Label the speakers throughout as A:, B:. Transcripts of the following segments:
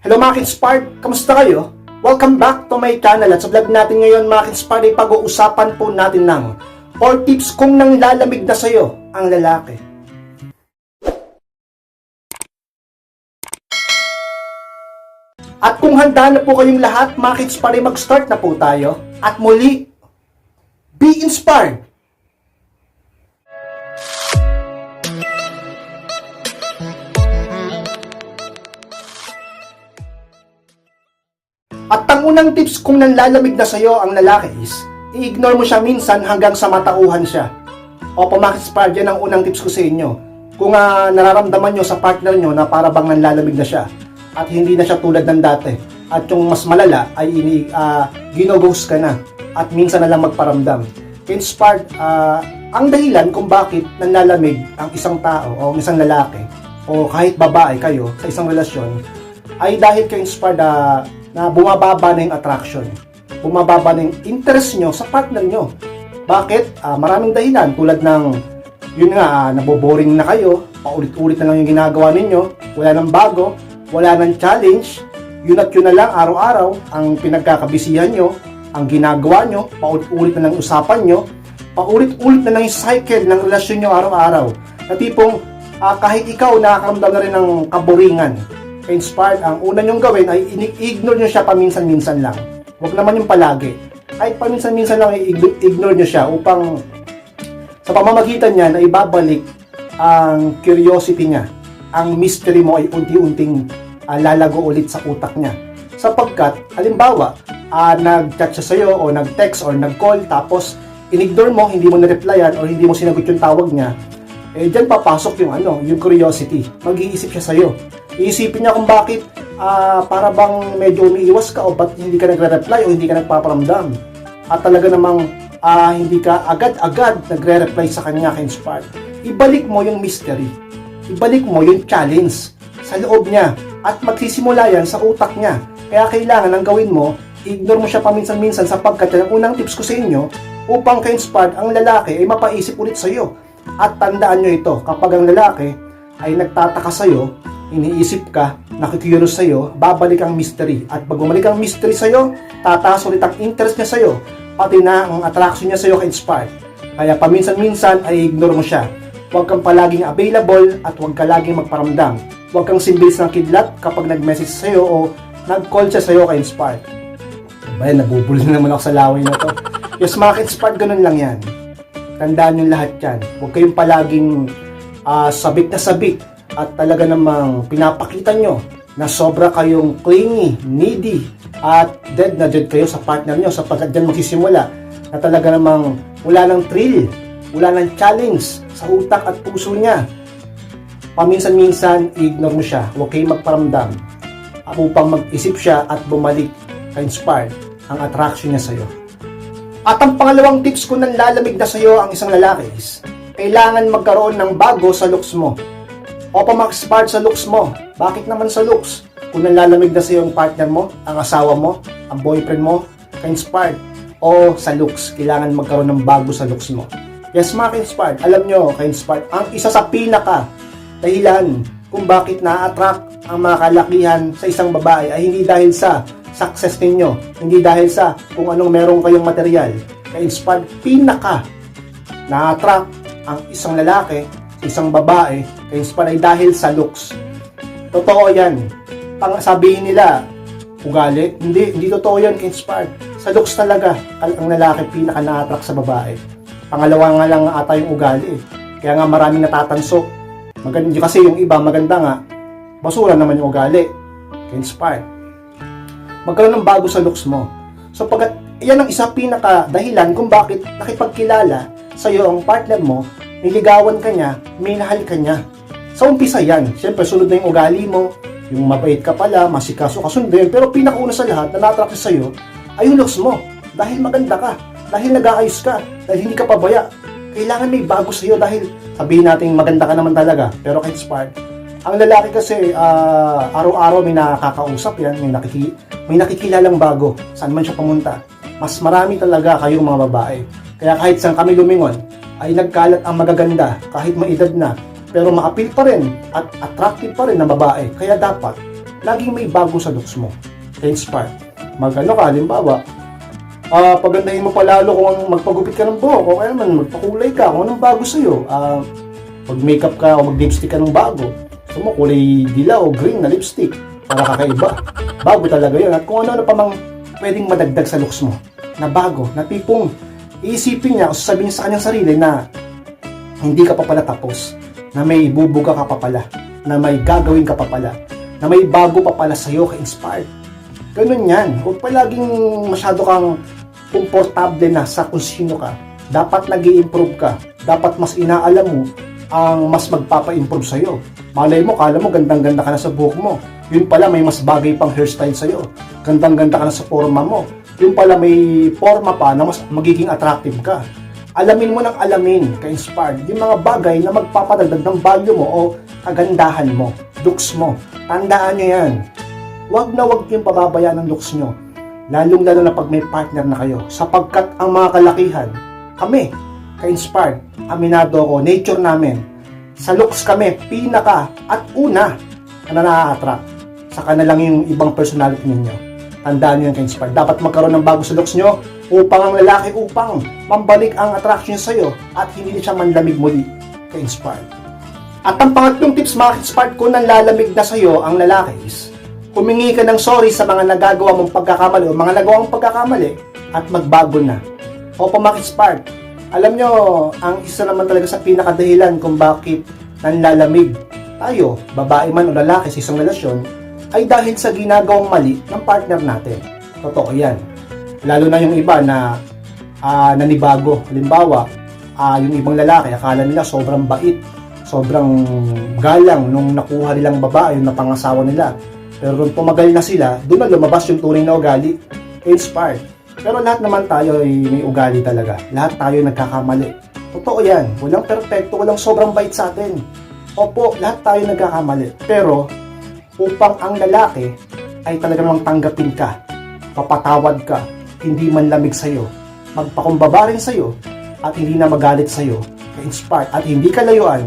A: Hello mga Kinspard, kamusta kayo? Welcome back to my channel at sa vlog natin ngayon mga Kinspard ay pag-uusapan po natin ng 4 tips kung nang lalamig na sa'yo ang lalaki. At kung handa na po kayong lahat mga Kinspard ay mag-start na po tayo at muli, be inspired! Ang unang tips kung nanlalamig na sa'yo ang lalaki is, i-ignore mo siya minsan hanggang sa matauhan siya. O pumakispard, yan ang unang tips ko sa inyo. Kung ah, nararamdaman nyo sa partner nyo na para bang nanlalamig na siya, at hindi na siya tulad ng dati, at yung mas malala ay ini, uh, ginoghost ka na, at minsan na lang magparamdam. Inspired, ah, ang dahilan kung bakit nanlalamig ang isang tao o ang isang lalaki, o kahit babae kayo sa isang relasyon, ay dahil kayo inspired ah, na bumababa na yung attraction. Bumababa na yung interest nyo sa partner nyo. Bakit? Ah, maraming dahilan tulad ng yun nga, ah, naboboring na kayo, paulit-ulit na lang yung ginagawa ninyo, wala nang bago, wala nang challenge, yun at yun na lang araw-araw ang pinagkakabisihan nyo, ang ginagawa nyo, paulit-ulit na lang usapan nyo, paulit-ulit na lang yung cycle ng relasyon nyo araw-araw. Na tipong ah, kahit ikaw nakakaramdam na rin ng kaboringan, inspired, ang una nyong gawin ay i-ignore nyo siya paminsan-minsan lang. Huwag naman yung palagi. Kahit paminsan-minsan lang i-ignore nyo siya upang sa pamamagitan niya na ibabalik ang curiosity niya. Ang mystery mo ay unti-unting ah, lalago ulit sa utak niya. Sapagkat, halimbawa, ah, nag-chat siya sa'yo o nag-text or nag-call tapos in-ignore mo, hindi mo na-replyan or hindi mo sinagot yung tawag niya, eh dyan papasok yung ano, yung curiosity. Mag-iisip siya sa'yo. Iisipin niya kung bakit ah, para bang medyo umiiwas ka o ba't hindi ka nagre-reply o hindi ka nagpaparamdam. At talaga namang ah, hindi ka agad-agad nagre-reply sa kanya kay Inspired. Ibalik mo yung mystery. Ibalik mo yung challenge sa loob niya at magsisimula yan sa utak niya. Kaya kailangan ang gawin mo, ignore mo siya paminsan-minsan sapagkat ang unang tips ko sa inyo upang kay Inspired ang lalaki ay mapaisip ulit sa iyo. At tandaan nyo ito, kapag ang lalaki ay nagtataka sa iyo, iniisip ka, nakikurious sa iyo, babalik ang mystery. At pag bumalik ang mystery sa iyo, tataas ulit ang interest niya sa iyo, pati na ang attraction niya sa iyo kay Inspired. Kaya paminsan-minsan ay ignore mo siya. Huwag kang palaging available at huwag ka laging magparamdam. Huwag kang simbilis ng kidlat kapag nag-message sa iyo o nag-call siya sa iyo kay Inspired. Ba, nabubulol na naman ako sa laway na to. Yes, mga Inspired, ganun lang yan. Tandaan yung lahat yan. Huwag kayong palaging ah, sabik na sabik at talaga namang pinapakita nyo na sobra kayong clingy, needy, at dead na dead kayo sa partner nyo sapagkat dyan magsisimula na talaga namang wala ng thrill, wala ng challenge sa utak at puso niya. Paminsan-minsan, ignore mo siya. Huwag kayong magparamdam upang mag-isip siya at bumalik ka-inspired ang attraction niya sa'yo. At ang pangalawang tips ko nang lalamig na sa'yo ang isang lalaki is, kailangan magkaroon ng bago sa looks mo. O pa mag-spark sa looks mo. Bakit naman sa looks? Kung nanlalamig na sa'yo ang partner mo, ang asawa mo, ang boyfriend mo, ka-inspired. O sa looks, kailangan magkaroon ng bago sa looks mo. Yes, mga ka-inspired. Alam nyo, ka-inspired, ang isa sa pinaka dahilan kung bakit na-attract ang mga kalakihan sa isang babae ay hindi dahil sa success ninyo, hindi dahil sa kung anong meron kayong material. Ka-inspired, pinaka na-attract ang isang lalaki, isang babae, ka-inspired ay dahil sa looks. Totoo yan. Pang sabihin nila, ugali. Hindi, hindi totoo yan, inspired. Sa looks talaga, ang ang lalaki pinaka na-attract sa babae. Pangalawa nga lang ata yung ugali. eh. Kaya nga maraming natatansok. Maganda kasi yung iba maganda nga, basura naman yung ugali. Inspired. Magkaroon ng bago sa looks mo. So pag yan ang isa pinaka dahilan kung bakit nakipagkilala sa iyo ang partner mo, niligawan ka niya, minahal ka niya. Sa umpisa yan, siyempre sunod na yung ugali mo, yung mabait ka pala, masikaso ka sundin, pero pinakauna sa lahat na na-attract sa iyo ay yung looks mo. Dahil maganda ka, dahil nag-aayos ka, dahil hindi ka pabaya. Kailangan may bago sa iyo dahil sabihin natin maganda ka naman talaga, pero kahit spark. Ang lalaki kasi ah, araw-araw may nakakausap yan, may, nakiki, may nakikilalang bago, saan man siya pumunta. Mas marami talaga kayong mga babae. Kaya kahit saan kami lumingon, ay nagkalat ang magaganda kahit may na pero maapil pa rin at attractive pa rin na babae. Kaya dapat laging may bago sa looks mo. Inspire. Mag-ano ka, halimbawa, ah pagandahin mo palalo kung magpagupit ka ng buhok o kaya naman magpakulay ka kung anong bago sa'yo. Ah, mag-makeup ka o mag-lipstick ka ng bago. Gusto mo kulay dilaw o green na lipstick para kakaiba. Bago talaga yun. At kung ano-ano pa mang pwedeng madagdag sa looks mo na bago, na tipong iisipin niya o sasabihin sa kanyang sarili na hindi ka pa pala tapos, na may ibubuga ka pa pala, na may gagawin ka pa pala, na may bago pa pala sa'yo ka-inspired. Ganun yan. Huwag palaging masyado kang komportable na sa kung sino ka. Dapat nag improve ka. Dapat mas inaalam mo ang mas magpapa-improve sa'yo. Malay mo, kala mo gandang-ganda ka na sa buhok mo. Yun pala may mas bagay pang hairstyle sa'yo. Gandang-ganda ka na sa forma mo. Yun pala may forma pa na mas magiging attractive ka. Alamin mo ng alamin, ka-inspired, yung mga bagay na magpapadagdag ng value mo o kagandahan mo, looks mo. Tandaan nyo yan. Huwag na huwag yung pababayaan ng looks nyo. Lalong lalo na pag may partner na kayo. Sapagkat ang mga kalakihan, kami, ka-inspired, aminado ako, nature namin, sa looks kami, pinaka at una na na-attract. Saka na lang yung ibang personality ninyo. Tandaan nyo yung ka-inspired. Dapat magkaroon ng bago sa looks nyo upang ang lalaki upang mambalik ang attraction sa'yo at hindi siya manlamig muli ka-inspired. At ang pangatlong tips mga ka-inspired kung nanlalamig na sa'yo ang lalaki is humingi ka ng sorry sa mga nagagawa mong pagkakamali o mga nagawang pagkakamali at magbago na. Opo mga ka-inspired, alam nyo, ang isa naman talaga sa pinakadahilan kung bakit nanlalamig tayo, babae man o lalaki sa isang relasyon, ay dahil sa ginagawang mali ng partner natin. Totoo yan. Lalo na yung iba na ah, nanibago. Halimbawa, ah, yung ibang lalaki, akala nila sobrang bait, sobrang galang nung nakuha nilang babae, yung napangasawa nila. Pero nung tumagal na sila, doon na lumabas yung tunay na ugali. Inspired. Pero lahat naman tayo ay may ugali talaga. Lahat tayo nagkakamali. Totoo yan. Walang perfecto, walang sobrang bait sa atin. Opo, lahat tayo nagkakamali. Pero, upang ang lalaki ay talaga namang tanggapin ka, papatawad ka, hindi man lamig sa'yo, magpakumbaba rin sa'yo, at hindi na magalit sa'yo, ka-inspire, at hindi ka layuan,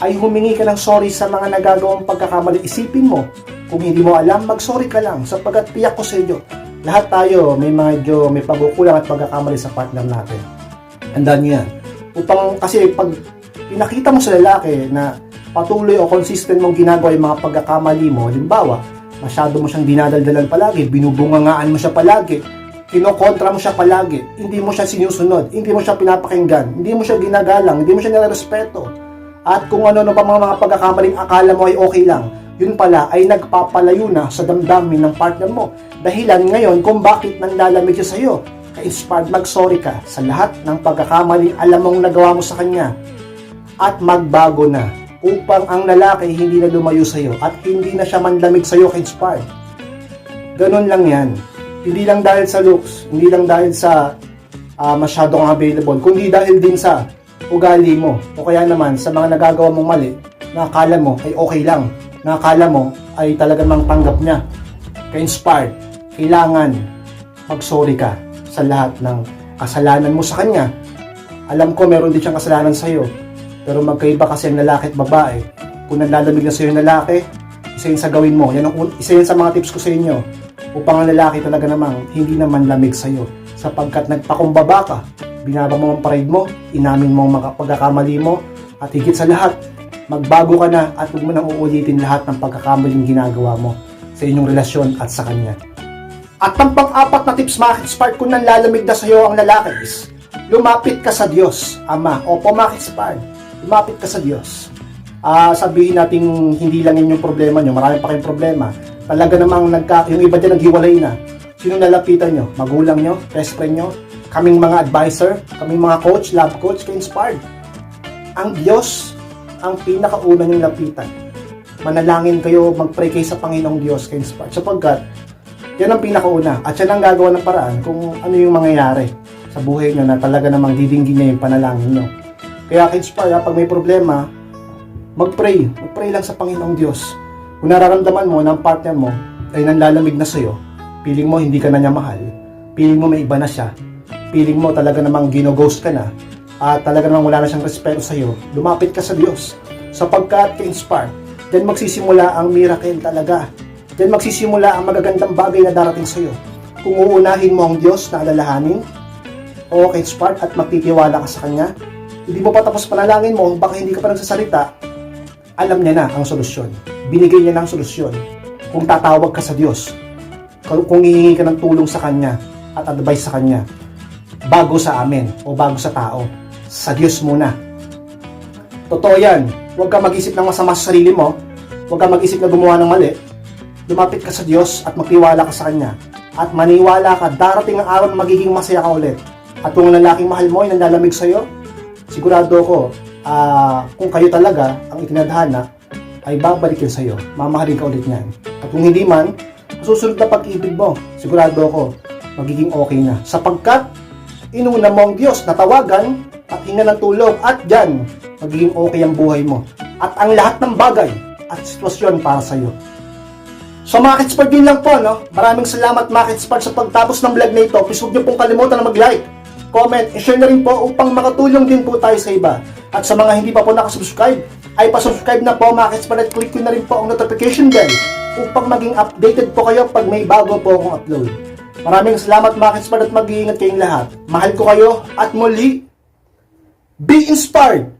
A: ay humingi ka ng sorry sa mga nagagawang pagkakamali. Isipin mo, kung hindi mo alam, mag-sorry ka lang sapagkat piyak ko sa inyo. Lahat tayo may medyo may pagkukulang at pagkakamali sa partner natin. Tandaan niyo yan. Upang kasi pag pinakita mo sa lalaki na patuloy o consistent mong ginagawa yung mga pagkakamali mo, halimbawa, masyado mo siyang dinadaldalan palagi, binubungangaan mo siya palagi, kinokontra mo siya palagi, hindi mo siya sinusunod, hindi mo siya pinapakinggan, hindi mo siya ginagalang, hindi mo siya nirespeto. At kung ano-ano pa mga, mga pagkakamaling akala mo ay okay lang, yun pala ay nagpapalayo na sa damdamin ng partner mo. Dahilan ngayon kung bakit nanlalamig siya sa'yo. Ka-inspired mag-sorry ka sa lahat ng pagkakamaling alam mong nagawa mo sa kanya. At magbago na upang ang lalaki hindi na lumayo sa'yo at hindi na siya manlamig sa'yo ka-inspired. Ganun lang yan. Hindi lang dahil sa looks, hindi lang dahil sa ah, masyado kang available, kundi dahil din sa ugali mo o kaya naman sa mga nagagawa mong mali na akala mo ay okay lang, na akala mo ay talagang mang tanggap niya. Ka-inspired, kailangan mag-sorry ka sa lahat ng kasalanan mo sa kanya. Alam ko meron din siyang kasalanan sa'yo, pero magkaiba kasi ang lalaki at babae. Kung nanlalamig na sa'yo yung lalaki, isa yun sa gawin mo. Yan ang, isa yun sa mga tips ko sa inyo. Upang ang lalaki talaga namang hindi naman lamig sa'yo. Sapagkat nagpakumbaba ka, binaba mo ang parade mo, inamin mo ang mga pagkakamali mo, at higit sa lahat, magbago ka na at huwag mo nang uulitin lahat ng pagkakamaling ginagawa mo sa inyong relasyon at sa kanya. At ang pang-apat na tips mga spark kung nanlalamig na sa iyo ang lalaki is lumapit ka sa Diyos, Ama. Opo mga spark, lumapit ka sa Diyos. Ah, sabihin natin hindi lang yun yung problema nyo, marami pa kayong problema. Talaga namang nagka, yung iba dyan naghiwalay na. Sino nalapitan nyo? Magulang nyo? Best friend nyo? Kaming mga advisor? Kaming mga coach, love coach, ka-inspired? Ang Diyos ang pinakauna nyong lapitan. Manalangin kayo, mag-pray kayo sa Panginoong Diyos, ka-inspired. Sapagkat, yan ang pinakauna. At siya ang gagawa ng paraan kung ano yung mangyayari sa buhay nyo na talaga namang didinggin niya yung panalangin nyo. Kaya ka-inspire, pag may problema, mag-pray. Mag-pray lang sa Panginoong Diyos. Kung nararamdaman mo na partner mo ay nanlalamig na sa'yo, feeling mo hindi ka na niya mahal, feeling mo may iba na siya, feeling mo talaga namang ginoghost ka na, at talaga namang wala na siyang respeto sa'yo, lumapit ka sa Diyos. Sapagkat ka-inspire, then magsisimula ang miracle talaga. Diyan magsisimula ang magagandang bagay na darating sa'yo. Kung uunahin mo ang Diyos na alalahanin, o kay Spark at magtitiwala ka sa Kanya, hindi mo pa tapos panalangin mo, baka hindi ka pa nagsasalita, alam niya na ang solusyon. Binigay niya na ang solusyon. Kung tatawag ka sa Diyos, kung hihingi ka ng tulong sa Kanya at advice sa Kanya, bago sa amin o bago sa tao, sa Diyos muna. Totoo yan. Huwag ka mag-isip ng masama sa sarili mo. Huwag ka mag-isip na gumawa ng mali. Lumapit ka sa Diyos at magtiwala ka sa Kanya. At maniwala ka, darating ang araw na magiging masaya ka ulit. At kung ang lalaking mahal mo ay nanlalamig sa'yo, sigurado ko, ah, kung kayo talaga ang itinadhana, ay babalik yun sa'yo. Mamahalin ka ulit niyan. At kung hindi man, susunod na pag-ibig mo, sigurado ko, magiging okay na. Sapagkat, inuna mo ang Diyos na tawagan at hinga ng tulong at dyan, magiging okay ang buhay mo. At ang lahat ng bagay at sitwasyon para sa'yo. So mga Kitspard, yun lang po, no? Maraming salamat mga Kitspard sa pagtapos ng vlog na ito. Please huwag niyo pong kalimutan na mag-like, comment, share na rin po upang makatulong din po tayo sa iba. At sa mga hindi pa po nakasubscribe, ay pasubscribe na po mga Kitspard at click na rin po ang notification bell upang maging updated po kayo pag may bago po akong upload. Maraming salamat mga Kitspard at mag-iingat kayong lahat. Mahal ko kayo at muli, be inspired!